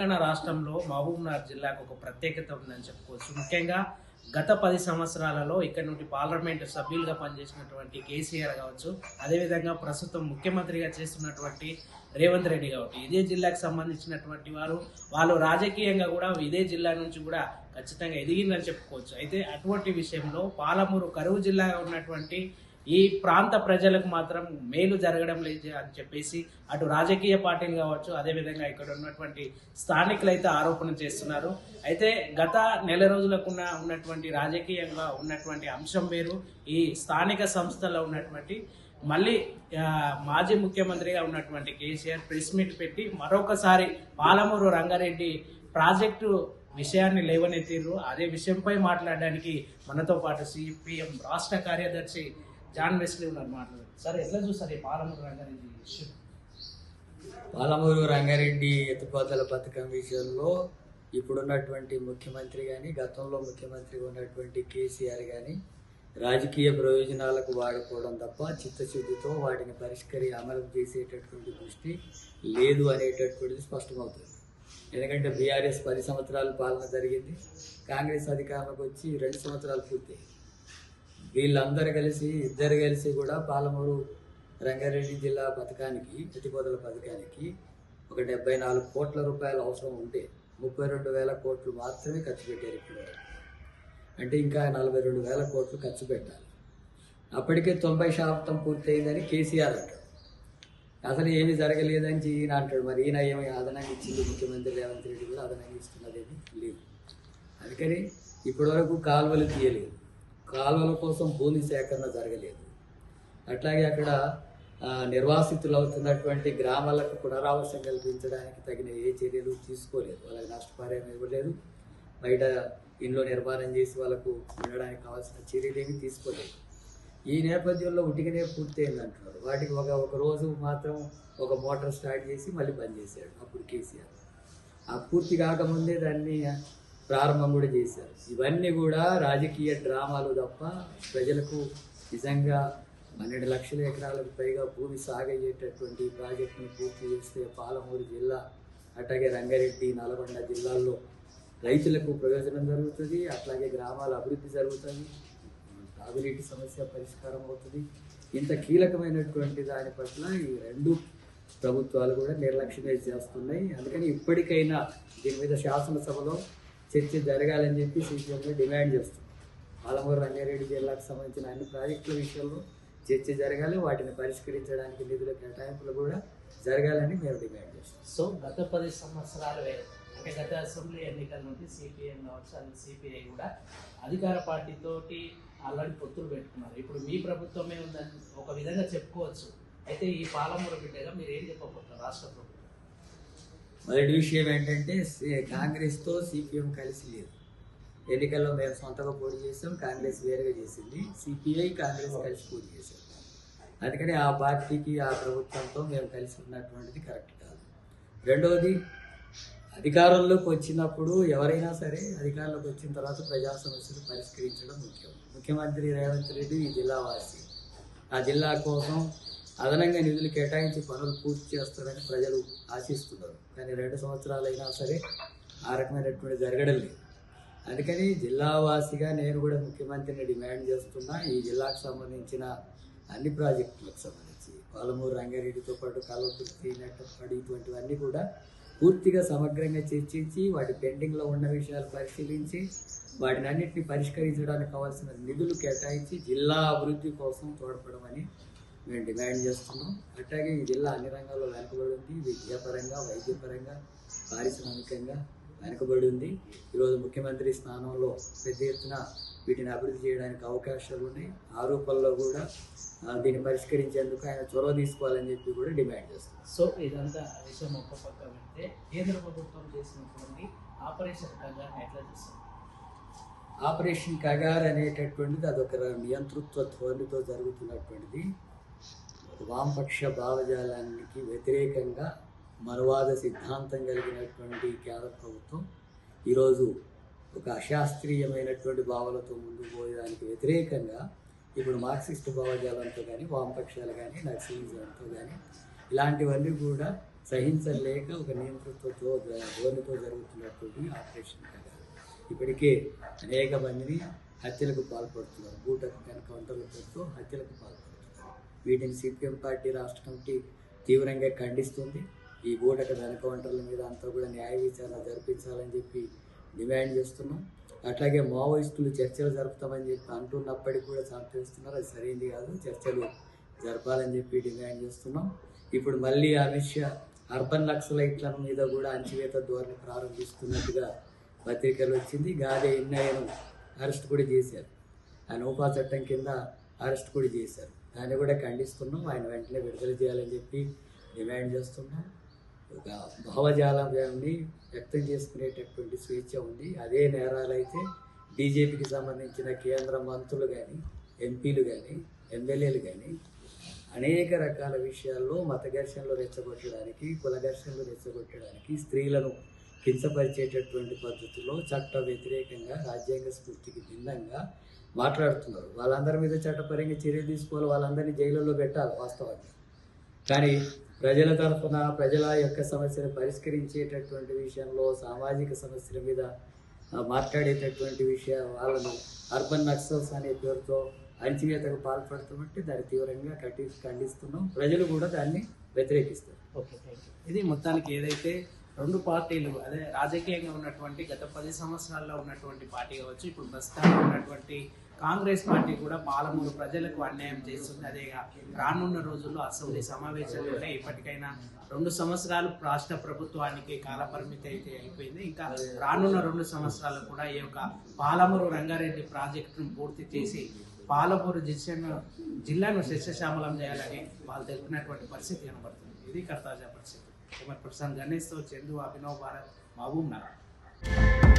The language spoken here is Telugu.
తెలంగాణ రాష్ట్రంలో మహబూబ్నగర్ జిల్లాకు ఒక ప్రత్యేకత ఉందని చెప్పుకోవచ్చు. ముఖ్యంగా గత పది సంవత్సరాలలో ఇక్కడ నుండి పార్లమెంటు సభ్యులుగా పనిచేసినటువంటి కేసీఆర్ కావచ్చు అదేవిధంగా ప్రస్తుతం ముఖ్యమంత్రిగా చేస్తున్నటువంటి రేవంత్ రెడ్డి కావచ్చు. ఇదే జిల్లాకు సంబంధించినటువంటి వారు వాళ్ళు రాజకీయంగా కూడా ఇదే జిల్లా నుంచి కూడా ఖచ్చితంగా ఎదిగిందని చెప్పుకోవచ్చు. అయితే అటువంటి విషయంలో పాలమూరు కరువు జిల్లాగా ఉన్నటువంటి ఈ ప్రాంత ప్రజలకు మాత్రం మేలు జరగడం లేదు అని చెప్పేసి అటు రాజకీయ పార్టీలు కావచ్చు అదేవిధంగా ఇక్కడ ఉన్నటువంటి స్థానికులు అయితే ఆరోపణ చేస్తున్నారు. అయితే గత నెల రోజులకున్న ఉన్నటువంటి రాజకీయంగా ఉన్నటువంటి అంశం వేరు. ఈ స్థానిక సంస్థలో ఉన్నటువంటి మళ్ళీ మాజీ ముఖ్యమంత్రిగా ఉన్నటువంటి కేసీఆర్ ప్రెస్ మీట్ పెట్టి మరొకసారి పాలమూరు రంగారెడ్డి ప్రాజెక్టు విషయాన్ని లేవనెత్తిర్రు. అదే విషయంపై మాట్లాడడానికి మనతో పాటు సిపిఎం రాష్ట్ర కార్యదర్శి జాన్ వెస్లీ ఉన్నారు మాట్లాడారు సార్ ఎట్లా చూస్తారు ఈ పాలమూరు రంగారెడ్డి ఇష్యూ పాలమూరు రంగారెడ్డి ఎత్తిపోతల పథకం విషయంలో ఇప్పుడున్నటువంటి ముఖ్యమంత్రి కానీ గతంలో ముఖ్యమంత్రిగా ఉన్నటువంటి కేసీఆర్ కానీ రాజకీయ ప్రయోజనాలకు వాడుకోవడం తప్ప చిత్తశుద్ధితో వాటిని పరిష్కరి అమలు చేసేటటువంటి దృష్టి లేదు అనేటటువంటిది స్పష్టమవుతుంది. ఎందుకంటే బీఆర్ఎస్ పది సంవత్సరాల పాలన జరిగింది. కాంగ్రెస్ అధికారంలోకి వచ్చి రెండు సంవత్సరాలు పూర్తయి వీళ్ళందరూ కలిసి ఇద్దరు కలిసి కూడా పాలమూరు రంగారెడ్డి జిల్లా పథకానికి ఎత్తిపోతల పథకానికి ఒక డెబ్బై నాలుగు కోట్ల రూపాయలు అవసరం ఉంటే ముప్పై రెండు వేల కోట్లు మాత్రమే ఖర్చు పెట్టారు ఇప్పుడు. అంటే ఇంకా నలభై రెండు వేల కోట్లు ఖర్చు పెట్టాలి. అప్పటికే తొంభై శాతం పూర్తయిందని కేసీఆర్ అంటాడు. అసలు ఏమీ జరగలేదని ఈయన అంటాడు. మరి ఈయన ఏమి అదనంగా ఇచ్చింది? ముఖ్యమంత్రి రేవంత్ రెడ్డి కూడా అదనంగా ఇస్తున్నది లేదు. అందుకని ఇప్పటివరకు కాలువలు తీయలేదు. కాలువల కోసం భూమి సేకరణ జరగలేదు. అట్లాగే అక్కడ నిర్వాసితులు అవుతున్నటువంటి గ్రామాలకు పునరావాసం కల్పించడానికి తగిన ఏ చర్యలు తీసుకోలేదు. వాళ్ళకి నష్టపరిహారం ఇవ్వలేదు. బయట ఇంట్లో నిర్మాణం చేసి వాళ్ళకు ఉండడానికి కావాల్సిన చర్యలు ఏమీ తీసుకోలేదు. ఈ నేపథ్యంలో ఉటికనే పూర్తయింది అంటున్నారు వాటికి ఒక ఒక రోజు మాత్రం ఒక మోటార్ స్టార్ట్ చేసి మళ్ళీ బంద్ చేశాడు అప్పుడు కేసీఆర్. ఆ పూర్తి కాకముందే దాన్ని ప్రారంభం కూడా చేశారు. ఇవన్నీ కూడా రాజకీయ డ్రామాలు తప్ప ప్రజలకు నిజంగా పన్నెండు లక్షల ఎకరాలకు పైగా భూమి సాగయ్యేటటువంటి ప్రాజెక్టును పూర్తి చేస్తే పాలమూరు జిల్లా అట్లాగే రంగారెడ్డి నల్గొండ జిల్లాల్లో రైతులకు ప్రయోజనం జరుగుతుంది అట్లాగే గ్రామాల అభివృద్ధి జరుగుతుంది తాగునీటి సమస్య పరిష్కారం అవుతుంది. ఇంత కీలకమైనటువంటి దాని పట్ల ఈ రెండు ప్రభుత్వాలు కూడా నిర్లక్ష్యమే చేస్తున్నాయి. అందుకని ఇప్పటికైనా దీని మీద శాసనసభలో చర్చ జరగాలని చెప్పి సీపీఎంగా డిమాండ్ చేస్తుంది పాలమూరు రంగారెడ్డి జిల్లాకు సంబంధించిన అన్ని ప్రాజెక్టుల విషయంలో చర్చ జరగాలి వాటిని పరిష్కరించడానికి నిధుల కేటాయింపులు కూడా జరగాలని మేము డిమాండ్ చేస్తాం సో గత పది సంవత్సరాలు అంటే గత అసెంబ్లీ ఎన్నికల నుండి సిపిఎం కావచ్చు అది సిపిఐ కూడా అధికార పార్టీతోటి అలాంటి పొత్తులు పెట్టుకున్నారు. ఇప్పుడు మీ ప్రభుత్వమే ఉందని ఒక విధంగా చెప్పుకోవచ్చు. అయితే ఈ పాలమూరు బిడ్డగా మీరు ఏం చెప్పబోతున్నారు? రాష్ట్ర ప్రభుత్వం. మొదటి విషయం ఏంటంటే కాంగ్రెస్తో సిపిఎం కలిసి లేదు. ఎన్నికల్లో మేము సొంతగా పోటీ చేసాం కాంగ్రెస్ వేరుగా చేసింది. సిపిఐ కాంగ్రెస్ కలిసి పోటీ చేశాం అందుకని ఆ పార్టీకి ఆ ప్రభుత్వంతో మేము కలిసి ఉన్నటువంటిది కరెక్ట్ కాదు. రెండవది అధికారంలోకి వచ్చినప్పుడు ఎవరైనా సరే అధికారంలోకి వచ్చిన తర్వాత ప్రజా సమస్యలు పరిష్కరించడం ముఖ్యం. ముఖ్యమంత్రి రేవంత్ రెడ్డి ఈ జిల్లా వాసి. ఆ జిల్లా కోసం అదనంగా నిధులు కేటాయించి పనులు పూర్తి చేస్తారని ప్రజలు ఆశిస్తున్నారు. కానీ రెండు సంవత్సరాలైనా సరే ఆ రకమైనటువంటి జరగడం లేదు. అందుకని జిల్లావాసిగా నేను కూడా ముఖ్యమంత్రిని డిమాండ్ చేస్తున్నా ఈ జిల్లాకు సంబంధించిన అన్ని ప్రాజెక్టులకు సంబంధించి. పాలమూరు రంగారెడ్డితో పాటు కల్వకుర్తి నెట్టపాడు ఇటువంటివన్నీ కూడా పూర్తిగా సమగ్రంగా చర్చించి వాటి పెండింగ్లో ఉన్న విషయాలు పరిశీలించి వాటిని అన్నింటినీ పరిష్కరించడానికి కావాల్సిన నిధులు కేటాయించి జిల్లా అభివృద్ధి కోసం తోడ్పడమని మేము డిమాండ్ చేస్తున్నాం. అట్లాగే ఈ జిల్లా అన్ని రంగాల్లో వెనుకబడి ఉంది. విద్యాపరంగా వైద్యపరంగా పారిశ్రామికంగా వెనుకబడి ఉంది. ఈరోజు ముఖ్యమంత్రి స్థానంలో పెద్ద ఎత్తున వీటిని అభివృద్ధి చేయడానికి అవకాశాలు ఉన్నాయి. ఆ రూపంలో కూడా దీన్ని పరిష్కరించేందుకు ఆయన చొరవ తీసుకోవాలని చెప్పి కూడా డిమాండ్ చేస్తున్నాం. సో ఇదంతా విషయం ఒక పక్క పెడితే కేంద్ర ప్రభుత్వం చేసినటువంటి ఆపరేషన్ కంగారుని ఎట్లా చేస్తారు ఆపరేషన్ కగార్ అనేటటువంటిది అదొక నియంతృత్వ ధోరణితో జరుగుతున్నటువంటిది. వామపక్ష భావజాలానికి వ్యతిరేకంగా మనువాద సిద్ధాంతం కలిగినటువంటి కేంద్ర ప్రభుత్వం ఈరోజు ఒక అశాస్త్రీయమైనటువంటి భావాలతో ముందుకు పోయేదానికి వ్యతిరేకంగా ఇప్పుడు మార్క్సిస్ట్ భావజాలంతో కానీ వామపక్షాలు కానీ నక్సలిజంతో కానీ ఇలాంటివన్నీ కూడా సహించలేక ఒక నియంతృత్వంతో ధోరణితో జరుగుతున్నటువంటి ఆపరేషన్ కదా. ఇప్పటికే అనేక మందిని హత్యలకు పాల్పడుతున్నారు. బూటకు కనుక వంటలతో హత్యలకు పాల్పడుతున్నారు వీటిని సిపిఎం పార్టీ రాష్ట్ర కమిటీ తీవ్రంగా ఖండిస్తుంది. ఈ బూటక ఎన్కౌంటర్ల మీద అంతా కూడా న్యాయ విచారణ జరిపించాలని చెప్పి డిమాండ్ చేస్తున్నాం. అట్లాగే మావోయిస్టులు చర్చలు జరుపుతామని చెప్పి అంటున్నప్పటికీ కూడా సంతరిస్తున్నారు అది సరైనది కాదు. చర్చలు జరపాలని చెప్పి డిమాండ్ చేస్తున్నాం. ఇప్పుడు మళ్ళీ అమిత్ షా అర్బన్ నక్సలైట్ల మీద కూడా అంచివేత ధోరణి ప్రారంభిస్తున్నట్టుగా పత్రికలు వచ్చింది. గాదే ఇన్నయ్యను అరెస్ట్ కూడా చేశారు. ఆయన ఉపా చట్టం కింద అరెస్ట్ కూడా చేశారు. దాన్ని కూడా ఖండిస్తున్నాం. ఆయన వెంటనే విడుదల చేయాలని చెప్పి డిమాండ్ చేస్తున్నాం. ఒక భావజాలాన్ని వ్యక్తం చేసుకునేటటువంటి స్వేచ్ఛ ఉంది. అదే నేరాలైతే బీజేపీకి సంబంధించిన కేంద్ర మంత్రులు కానీ ఎంపీలు కానీ ఎమ్మెల్యేలు కానీ అనేక రకాల విషయాల్లో మత ఘర్షణలు రెచ్చగొట్టడానికి కుల ఘర్షణలు రెచ్చగొట్టడానికి స్త్రీలను కించపరిచేటటువంటి పద్ధతిలో చట్ట వ్యతిరేకంగా రాజ్యాంగ స్ఫూర్తికి భిన్నంగా మాట్లాడుతున్నారు. వాళ్ళందరి మీద చట్టపరంగా చర్య తీసుకోవాలి వాళ్ళందరినీ జైలులో పెట్టాలి వాస్తవాన్ని కానీ ప్రజల తరఫున ప్రజల యొక్క సమస్యను పరిష్కరించేటటువంటి విషయంలో సామాజిక సమస్యల మీద మాట్లాడేటటువంటి విషయ వాళ్ళను అర్బన్ నక్సల్స్ అనే పేరుతో అణచివేతకు పాల్పడుతుంటే దాన్ని తీవ్రంగా కట్టి ఖండిస్తున్నాం. ప్రజలు కూడా దాన్ని వ్యతిరేకిస్తారు. ఓకే థ్యాంక్ యూ ఇది మొత్తానికి ఏదైతే రెండు పార్టీలు అదే రాజకీయంగా ఉన్నటువంటి గత పది సంవత్సరాల్లో ఉన్నటువంటి పార్టీ కావచ్చు ఇప్పుడు ప్రస్తుతానికి ఉన్నటువంటి కాంగ్రెస్ పార్టీ కూడా పాలమూరు ప్రజలకు అన్యాయం చేస్తుంది. అదే రానున్న రోజుల్లో అసెంబ్లీ సమావేశాలు ఉన్నాయి ఇప్పటికైనా రెండు సంవత్సరాలు రాష్ట్ర ప్రభుత్వానికి కాలపరిమితి అయితే అయిపోయింది. ఇంకా రానున్న రెండు సంవత్సరాలు కూడా ఈ యొక్క పాలమూరు రంగారెడ్డి ప్రాజెక్టును పూర్తి చేసి పాలమూరు జిల్లాను జిల్లాను శస్యశ్యామలం చేయాలని వాళ్ళు తెలిపినటువంటి పరిస్థితి కనబడుతుంది. ఇది కర్తాజా పరిస్థితి. ઉમર પ્રશાંત ગણેશ ચેન્દુ અભિનવ ભારત માબુમના